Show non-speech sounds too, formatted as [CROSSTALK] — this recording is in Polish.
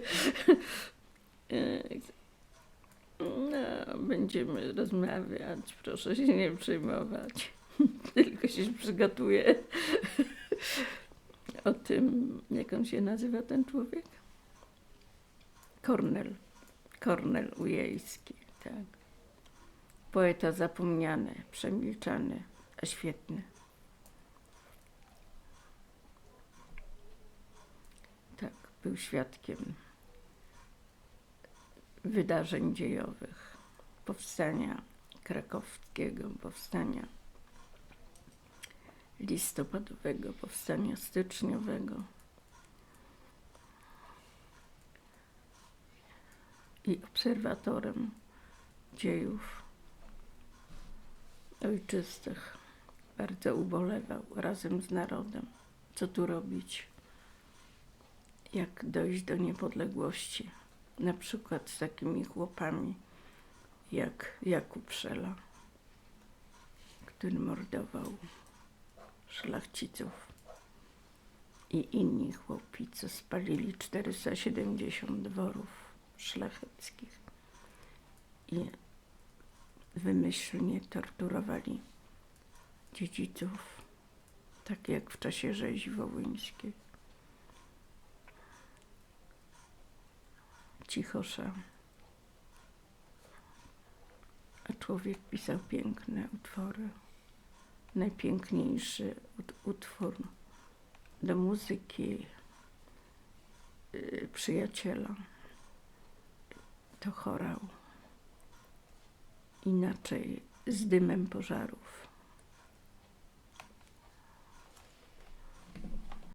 [LAUGHS] No, będziemy rozmawiać, proszę się nie przejmować. [LAUGHS] Tylko się przygotuję [LAUGHS] o tym, jak on się nazywa ten człowiek? Kornel. Kornel Ujejski, tak. Poeta zapomniany, przemilczany, a świetny. Tak, był świadkiem wydarzeń dziejowych, powstania krakowskiego, powstania listopadowego, powstania styczniowego. I obserwatorem dziejów ojczystych. Bardzo ubolewał razem z narodem, co tu robić, jak dojść do niepodległości. Na przykład z takimi chłopami jak Jakub Szela, który mordował szlachciców i inni chłopi, co spalili 470 dworów szlacheckich i wymyślnie torturowali dziedziców, tak jak w czasie rzezi wołyńskiej. Cichosza. A człowiek pisał piękne utwory. Najpiękniejszy ut- utwór do muzyki y, przyjaciela to chorał. Inaczej z dymem pożarów.